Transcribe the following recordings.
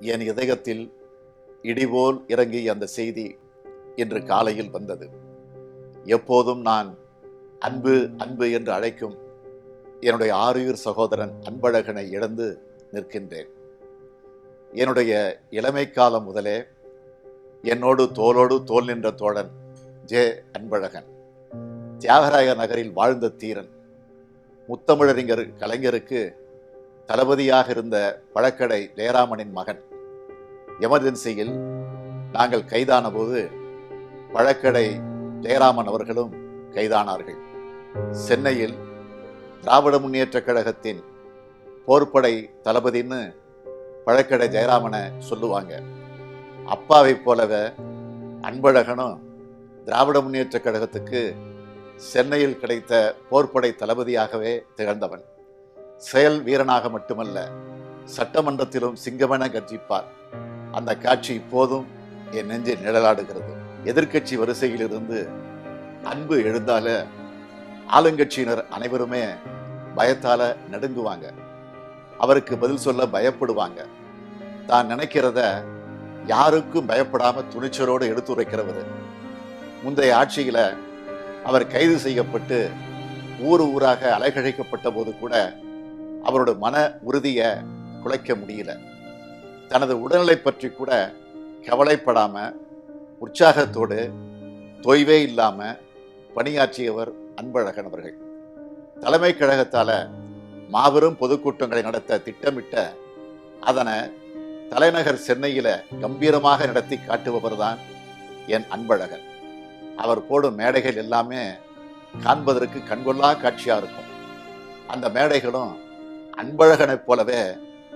என் இதயத்தில் இடிபோல் இறங்கிய அந்த செய்தி இன்று காலையில் வந்தது. எப்போதும் நான் அன்பு அன்பு என்று அழைக்கும் என்னுடைய ஆறுயிர் சகோதரன் அன்பழகனை இழந்து நிற்கின்றேன். என்னுடைய இளமை காலம் முதலே என்னோடு தோளோடு தோல் நின்ற தோழன் ஜே அன்பழகன். தியாகராய நகரில் வாழ்ந்த தீரன். முத்தமிழறிஞர் கலைஞருக்கு தளபதியாக இருந்த பழக்கடை ஜெயராமனின் மகன். எமர்ஜென்சியில் நாங்கள் கைதான போது பழக்கடை ஜெயராமன் அவர்களும் கைதானார்கள். சென்னையில் திராவிட முன்னேற்றக் கழகத்தின் போர்ப்படை தளபதின்னு பழக்கடை ஜெயராமனை சொல்லுவாங்க. அப்பாவைப் போலவே அன்பழகனும் திராவிட முன்னேற்றக் கழகத்துக்கு சென்னையில் கிடைத்த போர்ப்படை தளபதியாகவே திகழ்ந்தவன். செயல் வீரனாக மட்டுமல்ல சட்டமன்றத்திலும் சிங்கமென கர்ஜிப்பார். அந்த காட்சி இப்போதும் என் நெஞ்சில் நிழலாடுகிறது. எதிர்க்கட்சி வரிசையில் இருந்து அன்பு எழுந்தால ஆளுங்கட்சியினர் அனைவருமே பயத்தால நடுங்குவாங்க. அவருக்கு பதில் சொல்ல பயப்படுவாங்க. தான் நினைக்கிறத யாருக்கும் பயப்படாம துணிச்சலோடு எடுத்துரைக்கிறவர். முந்தைய ஆட்சியில அவர் கைது செய்யப்பட்டு ஊர் ஊராக அலைகழிக்கப்பட்ட போது கூட அவரோட மன உறுதியை குலைக்க முடியல. தனது உடல்நிலை பற்றி கூட கவலைப்படாம உற்சாகத்தோடு தொய்வே இல்லாமல் பணியாற்றியவர் அன்பழகன் அவர்கள். தலைமை கழகத்தால் மாபெரும் பொதுக்கூட்டங்களை நடத்த திட்டமிட்ட அதனை தலைநகர் சென்னையில் கம்பீரமாக நடத்தி காட்டுபவர் தான் என் அன்பழகன். அவர் போடும் மேடைகள் எல்லாமே காண்பதற்கு கண்கொள்ளா காட்சியாக இருக்கும். அந்த மேடைகளும் அன்பழகனைப் போலவே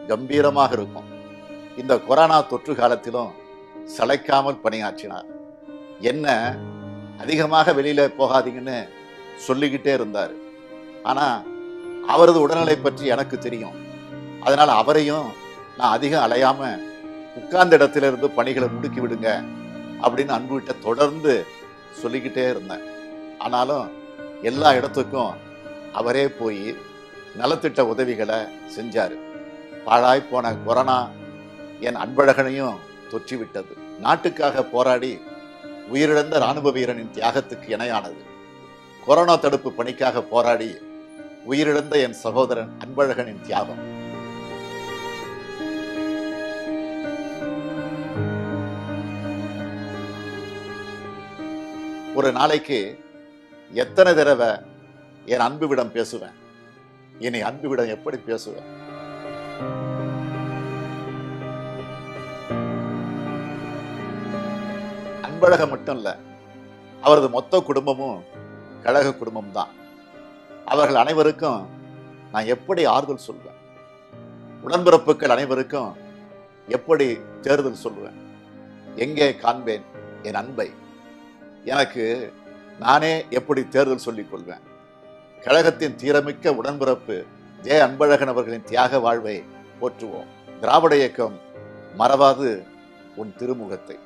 கம்பீரமாக இருக்கும். இந்த கொரோனா தொற்று காலத்திலும் சளைக்காமல் பணியாற்றினார். என்ன அதிகமாக வெளியில் போகாதீங்கன்னு சொல்லிக்கிட்டே இருந்தார். ஆனால் அவரது உடல்நிலை பற்றி எனக்கு தெரியும். அதனால் அவரையும் நான் அதிகம் அலையாமல் உட்கார்ந்த இடத்துல இருந்து பணிகளை முடுக்கி விடுங்க அப்படின்னு அன்புகிட்ட தொடர்ந்து சொல்லிக்கிட்டே இருந்தேன். ஆனாலும் எல்லா இடத்துக்கும் அவரே போய் நலத்திட்ட உதவிகளை செஞ்சாரு. பாழாய் போன கொரோனா என் அன்பழகனையும் தொற்றிவிட்டது. நாட்டுக்காக போராடி உயிரிழந்த ராணுவ வீரனின் தியாகத்துக்கு இணையானது. கொரோனா தடுப்பு பணிக்காக போராடி உயிரிழந்த என் சகோதரன் அன்பழகனின் தியாகம். ஒரு நாளைக்கு எத்தனை தடவை என் அன்புவிடம் பேசுவேன்? இனி அன்புவிடம் எப்படி பேசுவேன் அன்பழகம் மட்டும் இல்ல அவரது மொத்த குடும்பமும் கழக குடும்பம் தான் அவர்கள் அனைவருக்கும் நான் எப்படி ஆறுதல் சொல்வேன்? உடன்பிறப்புகள் அனைவருக்கும் எப்படி தேர்தல் சொல்வேன்? எங்கே காண்பேன் என் அன்பை? எனக்கு நானே எப்படி தேர்தல் சொல்லிக் கொள்வேன்? கழகத்தின் தீரமிக்க உடன்பிறப்பு ஜே அன்பழகன் அவர்களின் தியாக வாழ்வை போற்றுவோம். திராவிட இயக்கம் மறவாது உன் திருமுகத்தை.